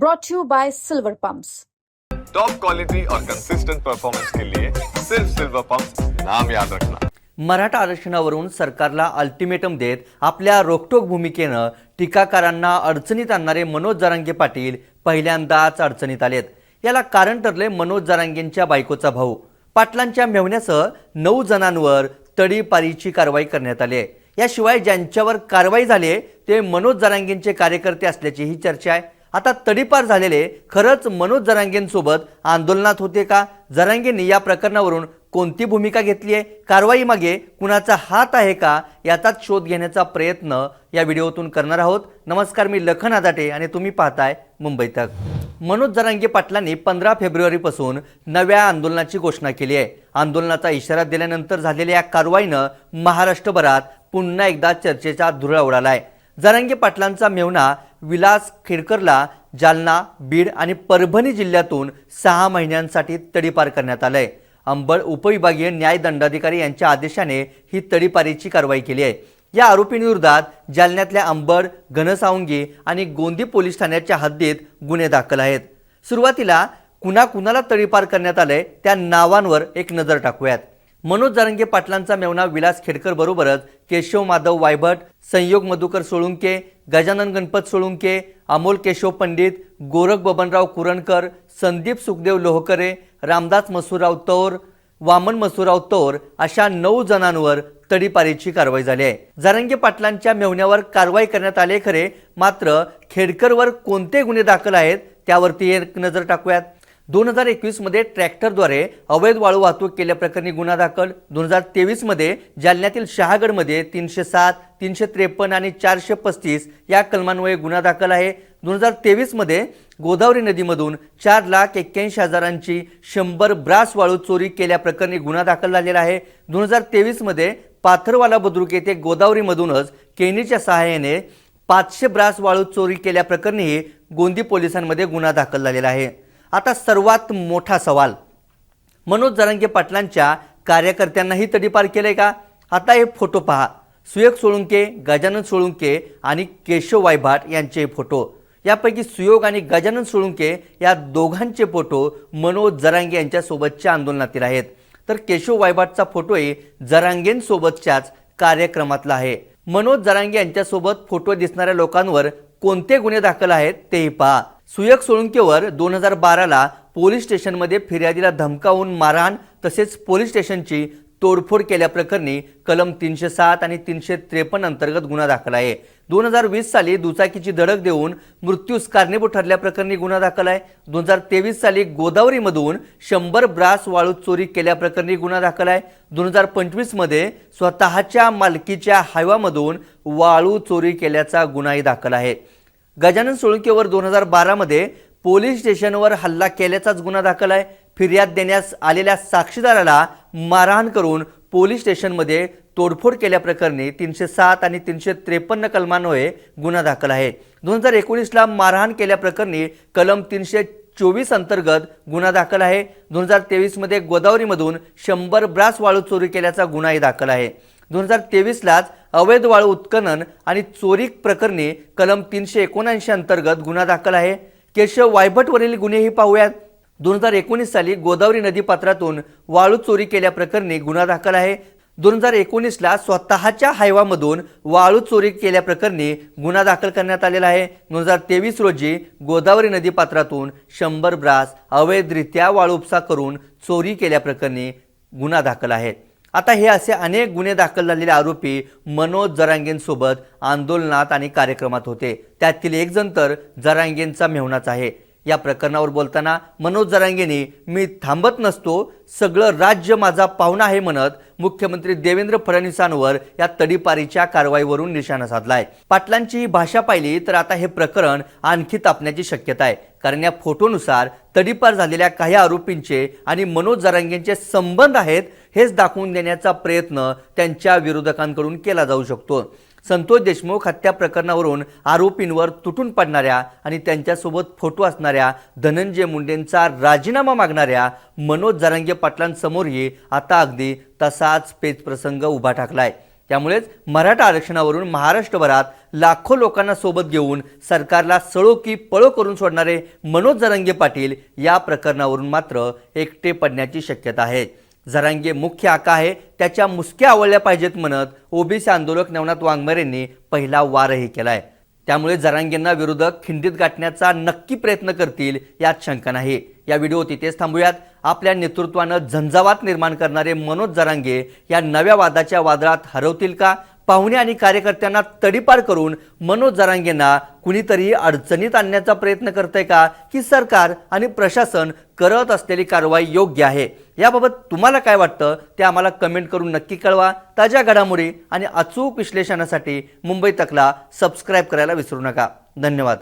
brought to you by Silver Pumps. Top quality और consistent performance के लिए सिर्फ सिल्वर पंप नाम याद रखना। मराठा आरक्षणावरून सरकारला अल्टिमेटम देत आपल्या रोखठोक भूमिकेनं टीकाकारांना अडचणीत आणणारे मनोज जरांगे पाटील पहिल्यांदाच अडचणीत आलेत. याला कारण ठरले मनोज जरांगेंच्या बायकोचा भाऊ. पाटलांच्या मेव्हण्यासह नऊ जणांवर तडीपारीची कारवाई करण्यात आली आहे. याशिवाय ज्यांच्यावर कारवाई झाली ते मनोज जरांगेंचे कार्यकर्ते असल्याची ही चर्चा आहे. आता तडीपार झालेले खरंच मनोज जरांगेंसोबत आंदोलनात होते का? जरांगेंनी या प्रकरणावरून कोणती भूमिका घेतली आहे? कारवाई मागे कुणाचा हात आहे का? याचाच शोध घेण्याचा प्रयत्न या व्हिडिओतून करणार आहोत. नमस्कार मी लखन आदाटे आणि तुम्ही पाहताय मुंबई तक. मनोज जरांगे पाटलांनी पंधरा फेब्रुवारीपासून नव्या आंदोलनाची घोषणा केली आहे. आंदोलनाचा इशारा दिल्यानंतर झालेल्या या कारवाईनं महाराष्ट्रभरात पुन्हा एकदा चर्चेचा धुरळा उडाला आहे जरांगे पाटलांचा मेव्हणा विलास खेडकरला जालना बीड आणि परभणी जिल्ह्यातून सहा महिन्यांसाठी तडीपार करण्यात आलंय. अंबड उपविभागीय न्याय दंडाधिकारी यांच्या आदेशाने ही तडीपारीची कारवाई केली आहे. या आरोपींविरोधात जालन्यातल्या अंबड घनसावंगी आणि गोंदी पोलीस ठाण्याच्या हद्दीत गुन्हे दाखल आहेत. सुरुवातीला कुणा कुणाला तडीपार करण्यात आलंय त्या नावांवर एक नजर टाकूयात. मनोज जारंगे पाटलांचा मेवना विलास खेडकर बरोबरच केशव माधव वायभट संयोग मधुकर सोळुंके गजानन गणपत सोळुंके अमोल केशव पंडित गोरख बबनराव कुरणकर संदीप सुखदेव लोहकरे रामदास मसूरराव तौर वामन मसूरराव तौर अशा नऊ जणांवर तडीपारीची कारवाई झाली आहे. जारंगे पाटलांच्या मेव्हण्यावर कारवाई करण्यात आली खरे मात्र खेडकरवर कोणते गुन्हे दाखल आहेत त्यावरती एक नजर टाकूयात. दोन हजार एकवीसमध्ये ट्रॅक्टरद्वारे अवैध वाळू वाहतूक केल्याप्रकरणी गुन्हा दाखल. दोन हजार तेवीसमध्ये जालन्यातील शहागडमध्ये तीनशे सात तीनशे त्रेपन्न आणि चारशे पस्तीस या कलमांमुळे गुन्हा दाखल आहे. दोन हजार तेवीसमध्ये गोदावरी नदीमधून चार लाख एक्क्याऐंशी हजारांची शंभर ब्रास वाळू चोरी केल्याप्रकरणी गुन्हा दाखल झालेला आहे. दोन हजार तेवीसमध्ये पाथरवाला बुद्रुक येथे गोदावरीमधूनच केनीच्या सहाय्याने पाचशे ब्रास वाळू चोरी केल्याप्रकरणीही गोंदी पोलिसांमध्ये गुन्हा दाखल झालेला आहे. आता सर्वात मोठा सवाल. मनोज जरांगे पाटलांच्या कार्यकर्त्यांनाही तडीपार केले का? आता हे फोटो पहा. सुयोग सोळुंके गजानन सोळुंके आणि केशव वायभाट यांचे फोटो. यापैकी सुयोग आणि गजानन सोळुंके या दोघांचे फोटो मनोज जरांगे यांच्यासोबतच्या आंदोलनातील आहेत. तर केशव वायभाटचा फोटोही जरांगेंसोबतच्याच कार्यक्रमातला आहे. मनोज जरांगे यांच्यासोबत फोटो दिसणाऱ्या लोकांवर कोणते गुन्हे दाखल आहेत तेही पहा. सुयक सोळंकेवर दोन हजार बाराला पोलीस स्टेशनमध्ये फिर्यादीला धमकावून मारहाण तसेच पोलीस स्टेशनची तोडफोड केल्याप्रकरणी कलम तीनशे सात आणि तीनशे त्रेपन्न अंतर्गत गुन्हा दाखल आहे. दोन हजार वीस साली दुचाकीची धडक देऊन मृत्यूस कारणीभूत ठरल्याप्रकरणी गुन्हा दाखल आहे. दोन हजार तेवीस साली गोदावरीमधून शंभर ब्रास वाळू चोरी केल्याप्रकरणी गुन्हा दाखल आहे. दोन हजार पंचवीसमध्ये स्वतःच्या मालकीच्या हायवामधून वाळू चोरी केल्याचा गुन्हाही दाखल आहे. गजानन सोळंकेवर दोन हजार बारामध्ये पोलीस स्टेशनवर हल्ला केल्याचाच गुन्हा दाखल आहे. फिर्याद देण्यास आलेल्या साक्षीदाराला मारहाण करून पोलीस स्टेशनमध्ये तोडफोड केल्याप्रकरणी तीनशे सात आणि तीनशे त्रेपन्न कलमान्वये गुन्हा दाखल आहे. दोन हजार एकोणीसला मारहाण केल्याप्रकरणी कलम तीनशे चोवीस अंतर्गत गुन्हा दाखल आहे. दोन हजार तेवीसमध्ये गोदावरीमधून शंभर ब्रास वाळू चोरी केल्याचा गुन्हाही दाखल आहे. दोन हजार तेवीसलाच अवैध वाळू उत्खनन आणि चोरी प्रकरणी कलम तीनशे एकोणऐंशी अंतर्गत गुन्हा दाखल आहे. केशव वायभटवरील गुन्हेही पाहूयात. दोन हजार एकोणीस साली गोदावरी नदीपात्रातून वाळू चोरी केल्याप्रकरणी गुन्हा दाखल आहे. दोन हजार एकोणीसला स्वतःच्या हायवामधून वाळू चोरी केल्याप्रकरणी गुन्हा दाखल करण्यात आलेला आहे. दोन हजार तेवीस रोजी गोदावरी नदीपात्रातून शंभर ब्रास अवैधरित्या वाळू उपसा करून चोरी केल्याप्रकरणी गुन्हा दाखल आहे. आता हे असे अनेक गुन्हे दाखल झालेले आरोपी मनोज जरांगेंसोबत आंदोलनात आणि कार्यक्रमात होते. त्यातील एक जण तर जरांगेंचा मेहनाच आहे. या प्रकरणावर बोलताना मनोज जरांगेंनी मी थांबत नसतो. सगळं राज्य माझा पाहुणा आहे म्हणत मुख्यमंत्री देवेंद्र फडणवीसांवर या तडीपारीच्या कारवाईवरून निशाणा साधलाय. पाटलांची ही भाषा पाहिली तर आता हे प्रकरण आणखी तापण्याची शक्यता आहे. कारण या फोटोनुसार तडीपार झालेल्या काही आरोपींचे आणि मनोज जरांगेंचे संबंध आहेत हेच दाखवून देण्याचा प्रयत्न त्यांच्या विरोधकांकडून केला जाऊ शकतो. संतोष देशमुख हत्या प्रकरणावरून आरोपींवर तुटून पडणाऱ्या आणि त्यांच्यासोबत फोटो असणाऱ्या धनंजय मुंडेंचा राजीनामा मागणाऱ्या मनोज जरांगे पाटलांसमोरही आता अगदी तसाच पेच प्रसंग उभा टाकलाय त्यामुळेच मराठा आरक्षणावरून महाराष्ट्रभरात लाखो लोकांना सोबत घेऊन सरकारला सळो की पळो करून सोडणारे मनोज जरांगे पाटील या प्रकरणावरून मात्र एकटे पडण्याची शक्यता आहे. जरांगे मुख्य आका आहे. त्याच्या मुसक्या आवडल्या पाहिजेत म्हणत ओबीसी आंदोलक नवनाथ वाघमारेंनी पहिला वारही केलाय. त्यामुळे जरांगेंना विरोधक खिंडीत गाठण्याचा नक्की प्रयत्न करतील यात शंका नाही. या व्हिडिओ तिथेच थांबूयात. आपल्या नेतृत्वानं झंझावात निर्माण करणारे मनोज जरांगे या नव्या वादाच्या वादळात हरवतील का? पाहुणे आणि कार्यकर्त्यांना तडीपार करून मनोज जरांगेंना कुणीतरी अडचणीत आणण्याचा प्रयत्न करतंय का? की सरकार आणि प्रशासन करत असलेली कारवाई योग्य आहे. याबाबत तुम्हाला काय वाटतं? ते आम्हाला कमेंट करून नक्की कळवा. ताज्या घडामोडी आणि अचूक विश्लेषणासाठी मुंबई तकला सबस्क्राईब करायला विसरू नका. धन्यवाद.